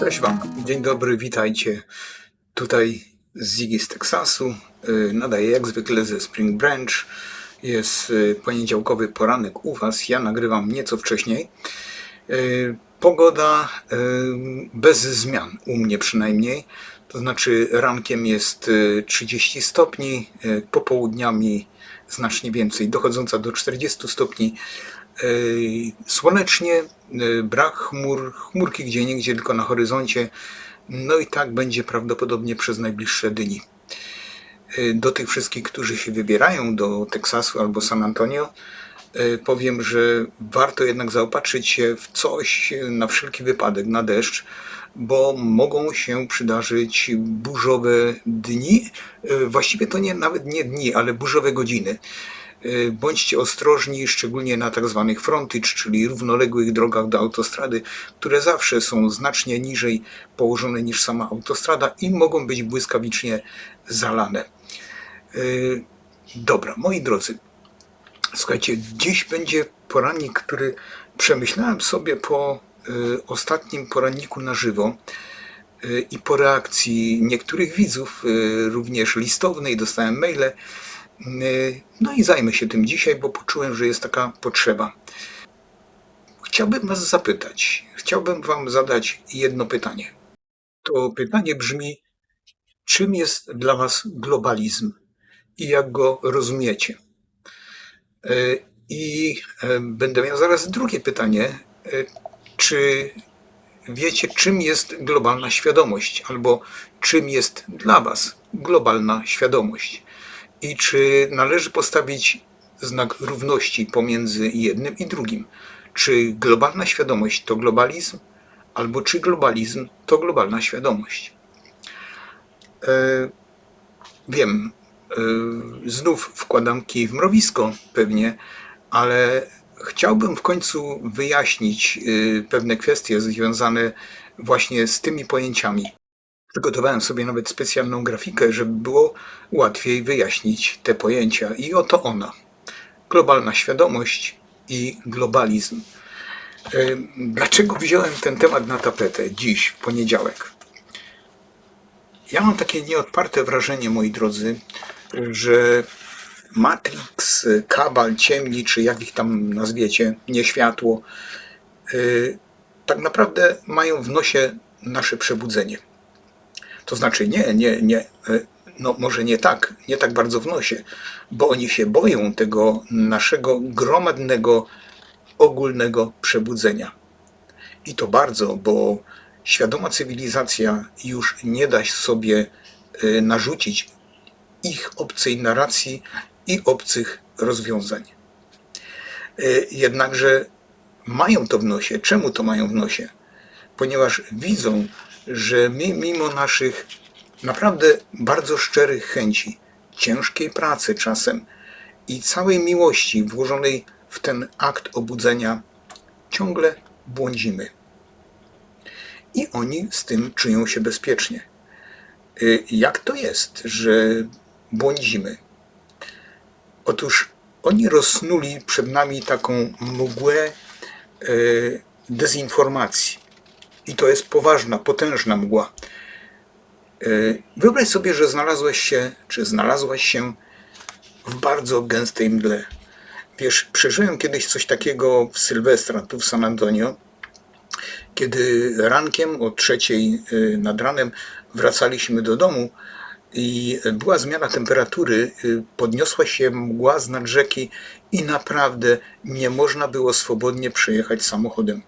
Cześć Wam, dzień dobry, witajcie. Tutaj Ziggy z Teksasu. Y, Nadaję jak zwykle ze Spring Branch. Jest y, poniedziałkowy poranek u Was. Ja nagrywam nieco wcześniej. Y, Pogoda bez zmian, u mnie przynajmniej. To znaczy rankiem jest y, 30 stopni, popołudniami znacznie więcej, dochodząca do 40 stopni. Słonecznie, brak chmur, chmurki gdzie niegdzie tylko na horyzoncie. No i tak będzie prawdopodobnie przez najbliższe dni. Y, Do tych wszystkich, którzy się wybierają do Teksasu albo San Antonio, y, powiem, że warto jednak zaopatrzyć się w coś y, na wszelki wypadek, na deszcz, bo mogą się przydarzyć burzowe dni. Właściwie to nie nawet nie dni, ale burzowe godziny. Y, Bądźcie ostrożni, szczególnie na tak zwanych frontage, czyli równoległych drogach do autostrady, które zawsze są znacznie niżej położone niż sama autostrada i mogą być błyskawicznie zalane. Y, Dobra, moi drodzy, słuchajcie, dziś będzie porannik, który przemyślałem sobie po y, ostatnim poranniku na żywo i po reakcji niektórych widzów, również listownej, dostałem maile. Y, No i zajmę się tym dzisiaj, bo poczułem, że jest taka potrzeba. Chciałbym Was zapytać, chciałbym Wam zadać jedno pytanie. To pytanie brzmi: czym jest dla Was globalizm i jak go rozumiecie? E, I e, będę miał zaraz drugie pytanie. E, Czy wiecie, czym jest globalna świadomość, albo czym jest dla Was globalna świadomość? I czy należy postawić znak równości pomiędzy jednym i drugim? Czy globalna świadomość to globalizm, albo czy globalizm to globalna świadomość? E, Wiem, y, znów wkładam kij w mrowisko pewnie, ale chciałbym w końcu wyjaśnić y, pewne kwestie związane właśnie z tymi pojęciami. Przygotowałem sobie nawet specjalną grafikę, żeby było łatwiej wyjaśnić te pojęcia. I oto ona. Globalna świadomość i globalizm. Y, Dlaczego wziąłem ten temat na tapetę dziś, w poniedziałek? Ja mam takie nieodparte wrażenie, moi drodzy, że Matrix, Kabal, Ciemni, czy jak ich tam nazwiecie, nieświatło, yy, tak naprawdę mają w nosie nasze przebudzenie. To znaczy nie, nie, nie, yy, no może nie tak, nie tak bardzo w nosie, bo oni się boją tego naszego gromadnego, ogólnego przebudzenia. I to bardzo, bo świadoma cywilizacja już nie da sobie y, narzucić ich obcej narracji i obcych rozwiązań. Y, Jednakże mają to w nosie. Czemu to mają w nosie? Ponieważ widzą, że my, mimo naszych naprawdę bardzo szczerych chęci, ciężkiej pracy czasem i całej miłości włożonej w ten akt obudzenia, ciągle błądzimy i oni z tym czują się bezpiecznie. Y, Jak to jest, że błądzimy? Otóż oni rozsnuli przed nami taką mgłę y, dezinformacji. I to jest poważna, potężna mgła. Y, Wyobraź sobie, że znalazłeś się, czy znalazłaś się w bardzo gęstej mgle. Wiesz, przeżyłem kiedyś coś takiego w Sylwestra, tu w San Antonio, kiedy rankiem o trzeciej y, nad ranem wracaliśmy do domu i była zmiana temperatury, y, podniosła się mgła z nad rzeki i naprawdę nie można było swobodnie przejechać samochodem.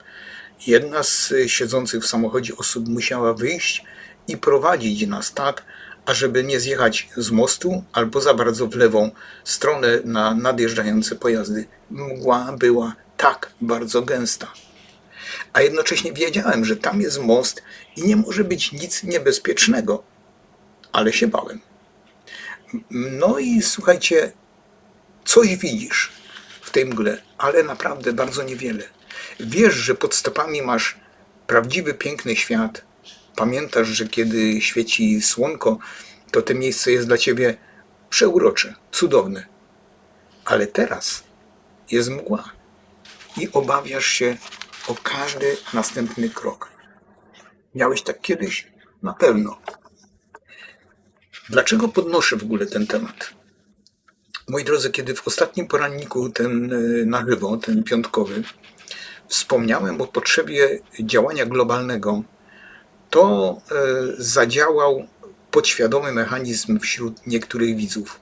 Jedna z siedzących w samochodzie osób musiała wyjść i prowadzić nas tak, ażeby nie zjechać z mostu albo za bardzo w lewą stronę na nadjeżdżające pojazdy. Mgła była tak bardzo gęsta a jednocześnie wiedziałem, że tam jest most i nie może być nic niebezpiecznego, ale się bałem. No i słuchajcie, coś widzisz w tej mgle, ale naprawdę bardzo niewiele. Wiesz, że pod stopami masz prawdziwy, piękny świat. Pamiętasz, że kiedy świeci słonko, to to miejsce jest dla ciebie przeurocze, cudowne. Ale teraz jest mgła i obawiasz się o każdy następny krok. Miałeś tak kiedyś? Na pewno. Dlaczego podnoszę w ogóle ten temat? Moi drodzy, kiedy w ostatnim poranniku, ten e, na żywo, ten piątkowy, wspomniałem o potrzebie działania globalnego, to e, zadziałał podświadomy mechanizm wśród niektórych widzów.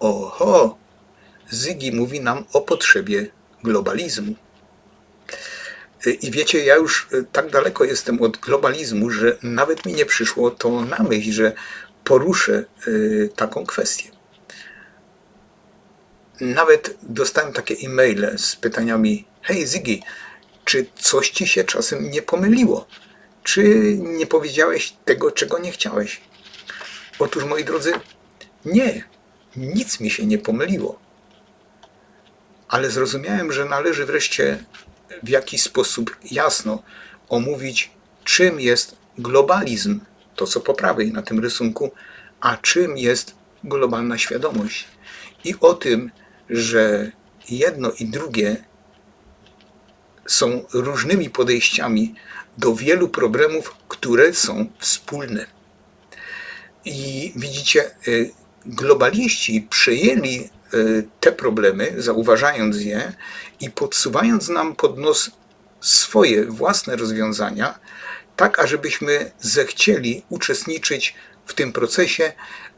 Oho, Zygi mówi nam o potrzebie globalizmu. E, I wiecie, ja już e, tak daleko jestem od globalizmu, że nawet mi nie przyszło to na myśl, że poruszę taką kwestię. Nawet dostałem takie e-maile z pytaniami: Hej Zygi, czy coś ci się czasem nie pomyliło? Czy nie powiedziałeś tego, czego nie chciałeś? Otóż, moi drodzy, nie, nic mi się nie pomyliło. Ale zrozumiałem, że należy wreszcie w jakiś sposób jasno omówić, czym jest globalizm, to co po prawej na tym rysunku, a czym jest globalna świadomość. I o tym, że jedno i drugie są różnymi podejściami do wielu problemów, które są wspólne. I widzicie, y, globaliści przejęli y, te problemy, zauważając je i podsuwając nam pod nos swoje własne rozwiązania, tak ażebyśmy zechcieli uczestniczyć w tym procesie,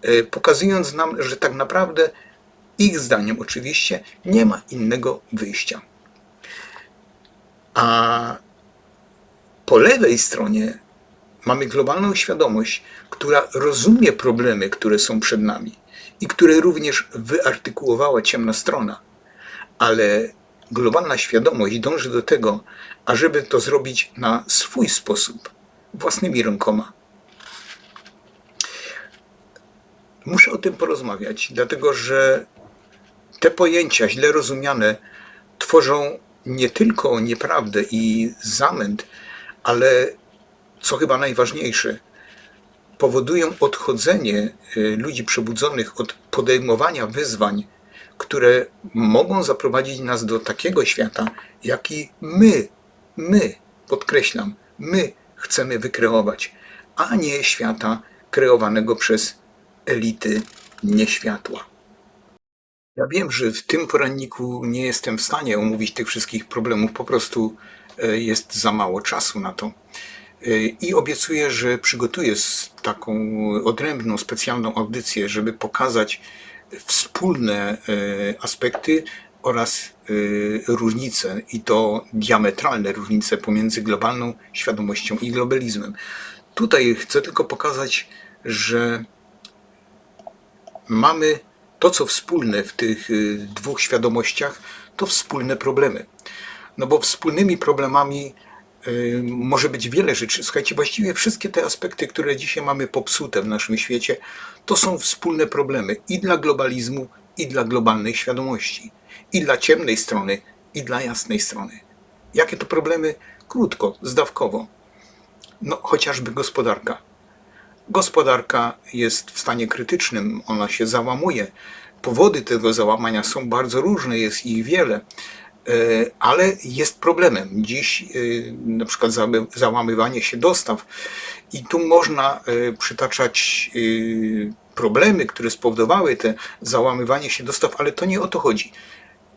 y, pokazując nam, że tak naprawdę ich zdaniem oczywiście nie ma innego wyjścia. A po lewej stronie mamy globalną świadomość, która rozumie problemy, które są przed nami i które również wyartykułowała ciemna strona. Ale globalna świadomość dąży do tego, ażeby to zrobić na swój sposób, własnymi rękoma. Muszę o tym porozmawiać, dlatego że te pojęcia źle rozumiane tworzą nie tylko nieprawdę i zamęt, ale co chyba najważniejsze, powodują odchodzenie y, ludzi przebudzonych od podejmowania wyzwań, które mogą zaprowadzić nas do takiego świata, jaki my, my, podkreślam, my chcemy wykreować, a nie świata kreowanego przez elity nieświatła. Ja wiem, że w tym poranniku nie jestem w stanie omówić tych wszystkich problemów, po prostu e, jest za mało czasu na to. E, I obiecuję, że przygotuję taką odrębną, specjalną audycję, żeby pokazać wspólne e, aspekty oraz różnice, i to diametralne różnice pomiędzy globalną świadomością i globalizmem. Tutaj chcę tylko pokazać, że mamy to, co wspólne w tych y, dwóch świadomościach, to wspólne problemy. No bo wspólnymi problemami y, może być wiele rzeczy. Słuchajcie, właściwie wszystkie te aspekty, które dzisiaj mamy popsute w naszym świecie, to są wspólne problemy i dla globalizmu, i dla globalnej świadomości, i dla ciemnej strony, i dla jasnej strony. Jakie to problemy? Krótko, zdawkowo. No, chociażby gospodarka. Gospodarka jest w stanie krytycznym, ona się załamuje. Powody tego załamania są bardzo różne, jest ich wiele, e, ale jest problemem. Dziś e, na przykład załamywanie się dostaw i tu można e, przytaczać problemy, które spowodowały te załamywanie się dostaw, ale to nie o to chodzi.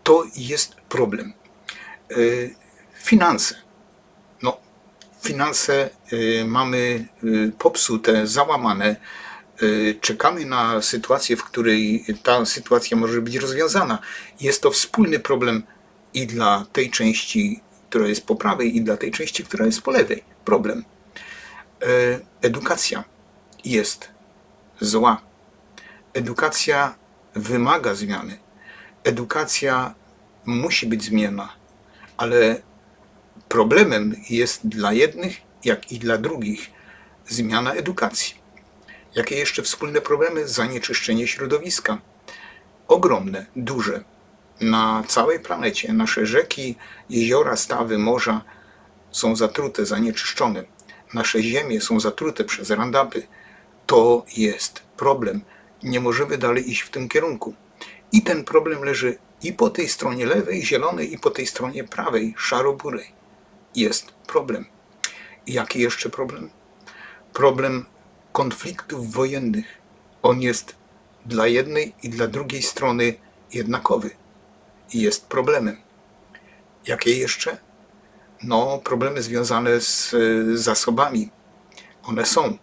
To jest problem. Finanse. Finanse y, mamy y, popsute, załamane. Y, Czekamy na sytuację, w której ta sytuacja może być rozwiązana. Jest to wspólny problem i dla tej części, która jest po prawej, i dla tej części, która jest po lewej. Problem. Edukacja jest zła. Edukacja wymaga zmiany. Edukacja musi być zmiana, ale problemem jest dla jednych, jak i dla drugich zmiana edukacji. Jakie jeszcze wspólne problemy? Zanieczyszczenie środowiska. Ogromne, duże. Na całej planecie nasze rzeki, jeziora, stawy, morza są zatrute, zanieczyszczone. Nasze ziemie są zatrute przez randapy. To jest problem. Nie możemy dalej iść w tym kierunku. I ten problem leży i po tej stronie lewej, zielonej, i po tej stronie prawej, szaro-burej. Jest problem. Jaki jeszcze problem? Problem konfliktów wojennych. On jest dla jednej i dla drugiej strony jednakowy. I jest problemem. Jakie jeszcze? No, problemy związane z y, zasobami. One są.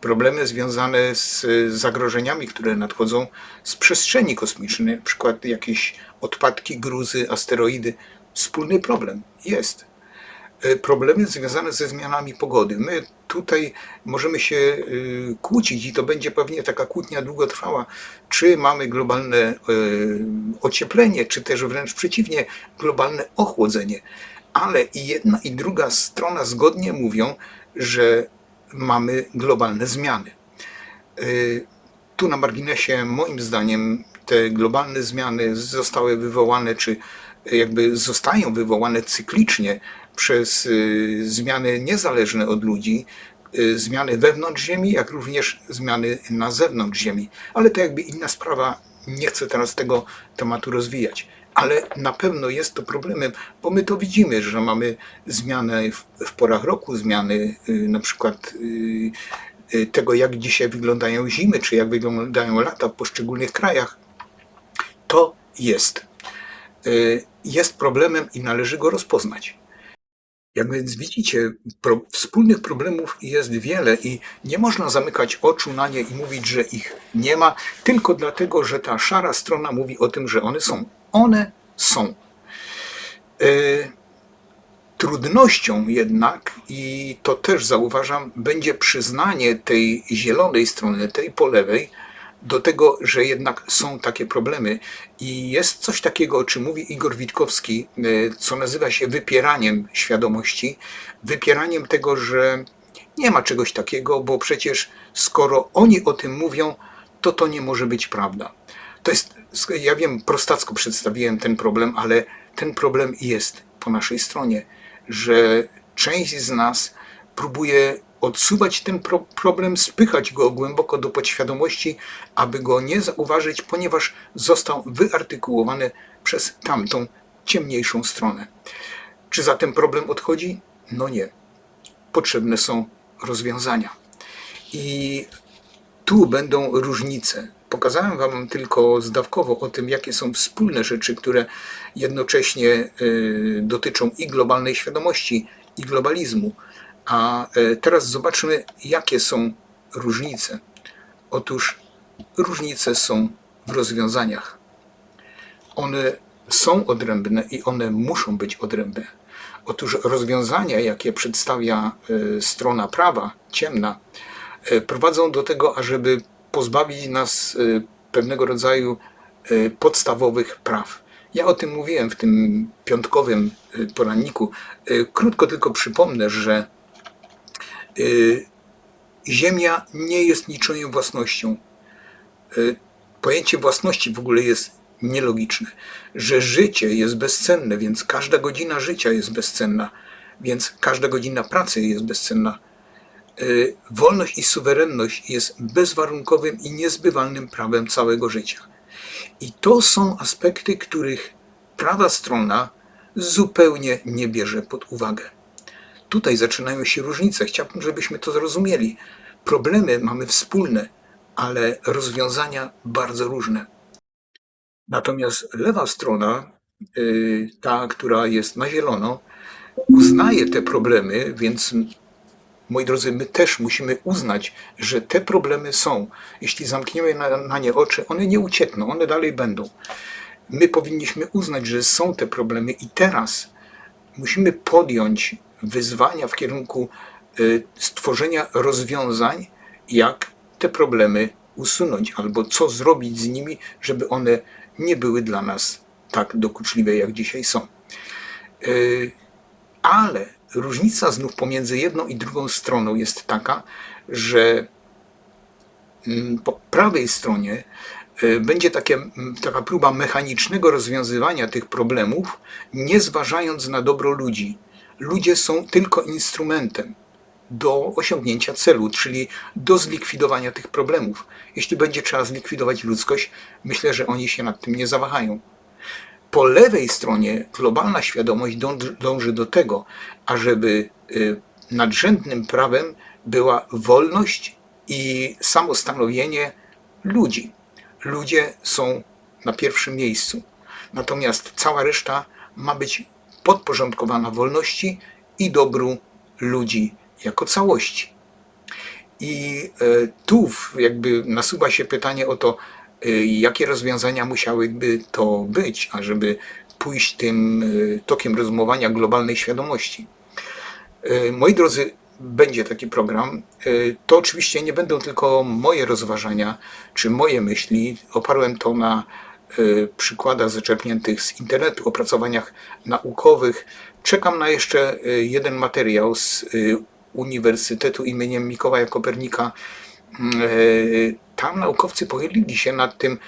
Problemy związane z y, zagrożeniami, które nadchodzą z przestrzeni kosmicznej, na przykład jakieś odpadki, gruzy, asteroidy. Wspólny problem jest. Y, Problemy związane ze zmianami pogody. My tutaj możemy się y, kłócić i to będzie pewnie taka kłótnia długotrwała, czy mamy globalne y, ocieplenie, czy też wręcz przeciwnie, globalne ochłodzenie. Ale i jedna i druga strona zgodnie mówią, że mamy globalne zmiany. Tu na marginesie, moim zdaniem, te globalne zmiany zostały wywołane, czy jakby zostają wywołane cyklicznie przez y, zmiany niezależne od ludzi, y, zmiany wewnątrz Ziemi, jak również zmiany na zewnątrz Ziemi. Ale to jakby inna sprawa, nie chcę teraz tego tematu rozwijać. Ale na pewno jest to problemem, bo my to widzimy, że mamy zmiany w, w porach roku, zmiany y, na przykład tego, jak dzisiaj wyglądają zimy, czy jak wyglądają lata w poszczególnych krajach. To jest. Y, Jest problemem i należy go rozpoznać. Jak więc widzicie, pro, wspólnych problemów jest wiele i nie można zamykać oczu na nie i mówić, że ich nie ma, tylko dlatego, że ta szara strona mówi o tym, że one są. One są. Y, Trudnością jednak, i to też zauważam, będzie przyznanie tej zielonej strony, tej po lewej, do tego, że jednak są takie problemy. I jest coś takiego, o czym mówi Igor Witkowski, y, co nazywa się wypieraniem świadomości, wypieraniem tego, że nie ma czegoś takiego, bo przecież skoro oni o tym mówią, to to nie może być prawda. To jest, ja wiem, prostacko przedstawiłem ten problem, ale ten problem jest po naszej stronie, że część z nas próbuje odsuwać ten pro problem, spychać go głęboko do podświadomości, aby go nie zauważyć, ponieważ został wyartykułowany przez tamtą ciemniejszą stronę. Czy zatem problem odchodzi? No nie. Potrzebne są rozwiązania. I tu będą różnice. Pokazałem Wam tylko zdawkowo o tym, jakie są wspólne rzeczy, które jednocześnie y, dotyczą i globalnej świadomości, i globalizmu. A y, teraz zobaczmy, jakie są różnice. Otóż różnice są w rozwiązaniach. One są odrębne i one muszą być odrębne. Otóż rozwiązania, jakie przedstawia y, strona prawa, ciemna, y, prowadzą do tego, ażeby pozbawić nas pewnego rodzaju podstawowych praw. Ja o tym mówiłem w tym piątkowym poranniku. Krótko tylko przypomnę, że Ziemia nie jest niczyją własnością. Y, Pojęcie własności w ogóle jest nielogiczne. Że życie jest bezcenne, więc każda godzina życia jest bezcenna, więc każda godzina pracy jest bezcenna. Y, Wolność i suwerenność jest bezwarunkowym i niezbywalnym prawem całego życia. I to są aspekty, których prawa strona zupełnie nie bierze pod uwagę. Tutaj zaczynają się różnice. Chciałbym, żebyśmy to zrozumieli. Problemy mamy wspólne, ale rozwiązania bardzo różne. Natomiast lewa strona, y, ta, która jest na zielono, uznaje te problemy, więc moi drodzy, my też musimy uznać, że te problemy są. Jeśli zamkniemy na, na nie oczy, one nie uciekną, one dalej będą. My powinniśmy uznać, że są te problemy i teraz musimy podjąć wyzwania w kierunku y, stworzenia rozwiązań, jak te problemy usunąć, albo co zrobić z nimi, żeby one nie były dla nas tak dokuczliwe, jak dzisiaj są. Y, Ale różnica znów pomiędzy jedną i drugą stroną jest taka, że mm, po prawej stronie y, będzie takie, mm, taka próba mechanicznego rozwiązywania tych problemów, nie zważając na dobro ludzi. Ludzie są tylko instrumentem do osiągnięcia celu, czyli do zlikwidowania tych problemów. Jeśli będzie trzeba zlikwidować ludzkość, myślę, że oni się nad tym nie zawahają. Po lewej stronie globalna świadomość dąży, do tego, ażeby y, nadrzędnym prawem była wolność i samostanowienie ludzi. Ludzie są na pierwszym miejscu. Natomiast cała reszta ma być podporządkowana wolności i dobru ludzi jako całości. I e, tu jakby nasuwa się pytanie o to, e, jakie rozwiązania musiałyby to być, ażeby pójść tym e, tokiem rozumowania globalnej świadomości. Moi drodzy, będzie taki program. To oczywiście nie będą tylko moje rozważania czy moje myśli. Oparłem to na przykładach zaczerpniętych z internetu, opracowaniach naukowych. Czekam na jeszcze e, jeden materiał z e, Uniwersytetu imieniem Mikołaja Kopernika. Mm, Tam naukowcy pochylili się nad tym,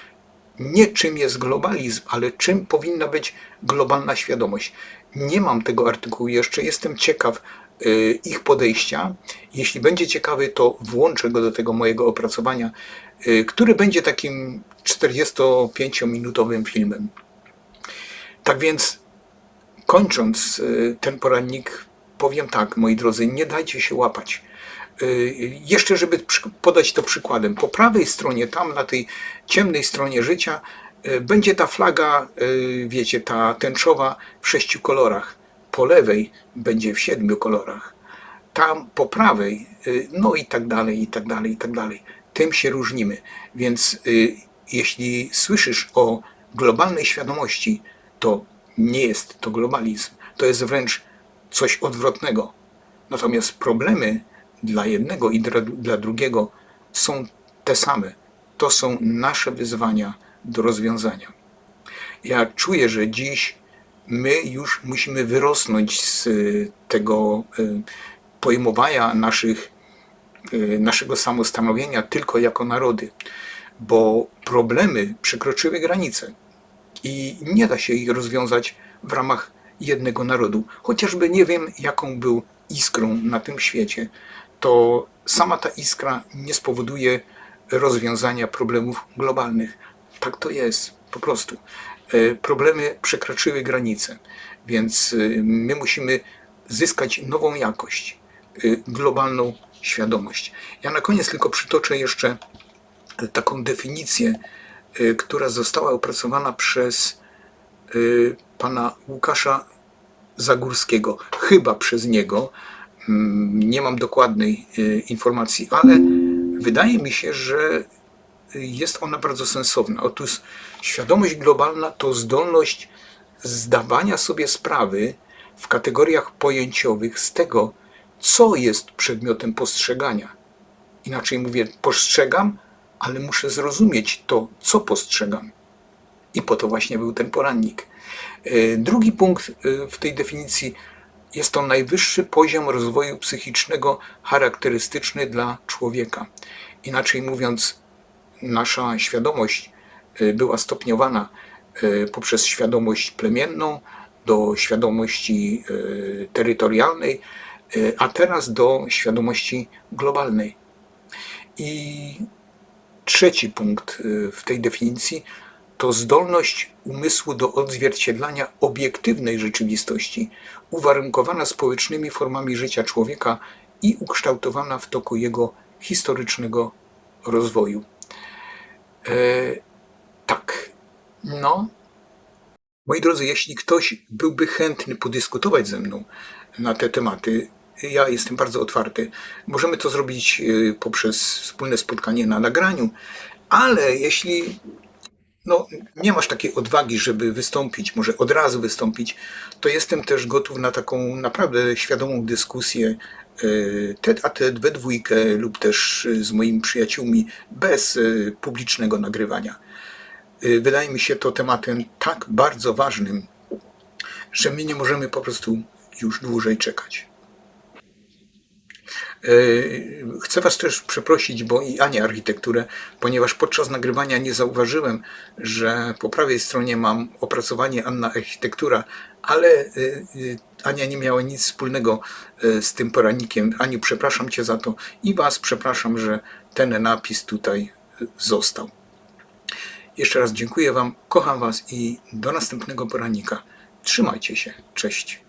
nie czym jest globalizm, ale czym powinna być globalna świadomość. Nie mam tego artykułu jeszcze, jestem ciekaw y, ich podejścia. Jeśli będzie ciekawy, to włączę go do tego mojego opracowania, y, który będzie takim 45-minutowym filmem. Tak więc, kończąc y, ten poradnik, powiem tak, moi drodzy, nie dajcie się łapać. Y, Jeszcze, żeby podać to przykładem, po prawej stronie, tam na tej ciemnej stronie życia, y, będzie ta flaga, y, wiecie, ta tęczowa w sześciu kolorach. Po lewej będzie w siedmiu kolorach. Tam po prawej, y, no i tak dalej, i tak dalej, i tak dalej. Tym się różnimy. Więc y, jeśli słyszysz o globalnej świadomości, to nie jest to globalizm. To jest wręcz coś odwrotnego. Natomiast problemy dla jednego i dla, drugiego są te same. To są nasze wyzwania do rozwiązania. Ja czuję, że dziś my już musimy wyrosnąć z tego y, pojmowania naszych, naszego samostanowienia tylko jako narody, bo problemy przekroczyły granice i nie da się ich rozwiązać w ramach jednego narodu. Chociażby nie wiem, jaką był iskrą na tym świecie, to sama ta iskra nie spowoduje rozwiązania problemów globalnych. Tak to jest, po prostu. E, Problemy przekroczyły granice, więc e, my musimy zyskać nową jakość, globalną świadomość. Ja na koniec tylko przytoczę jeszcze taką definicję, y, która została opracowana przez y, pana Łukasza Zagórskiego, chyba przez niego. Mm, Nie mam dokładnej y, informacji, ale wydaje mi się, że jest ona bardzo sensowna. Otóż świadomość globalna to zdolność zdawania sobie sprawy w kategoriach pojęciowych z tego, co jest przedmiotem postrzegania. Inaczej mówię, postrzegam, ale muszę zrozumieć to, co postrzegam. I po to właśnie był ten porannik. E, Drugi punkt e, w tej definicji jest to najwyższy poziom rozwoju psychicznego charakterystyczny dla człowieka. Inaczej mówiąc, nasza świadomość e, była stopniowana poprzez świadomość plemienną do świadomości terytorialnej, a teraz do świadomości globalnej. I trzeci punkt y, w tej definicji to zdolność umysłu do odzwierciedlania obiektywnej rzeczywistości, uwarunkowana społecznymi formami życia człowieka i ukształtowana w toku jego historycznego rozwoju. E, tak, no. Moi drodzy, jeśli ktoś byłby chętny podyskutować ze mną na te tematy, ja jestem bardzo otwarty. Możemy to zrobić y, poprzez wspólne spotkanie na nagraniu, ale jeśli no, nie masz takiej odwagi, żeby wystąpić, może od razu wystąpić, to jestem też gotów na taką naprawdę świadomą dyskusję y, tet a tet we dwójkę lub też y, z moimi przyjaciółmi bez publicznego nagrywania. Wydaje mi się to tematem tak bardzo ważnym, że my nie możemy po prostu już dłużej czekać. Yy, Chcę Was też przeprosić, bo i Anię architekturę, ponieważ podczas nagrywania nie zauważyłem, że po prawej stronie mam opracowanie Anna Architektura, ale yy, yy, Ania nie miała nic wspólnego z tym poradnikiem. Aniu, przepraszam Cię za to i Was przepraszam, że ten napis tutaj został. Jeszcze raz dziękuję Wam, kocham Was i do następnego porannika. Trzymajcie się. Cześć.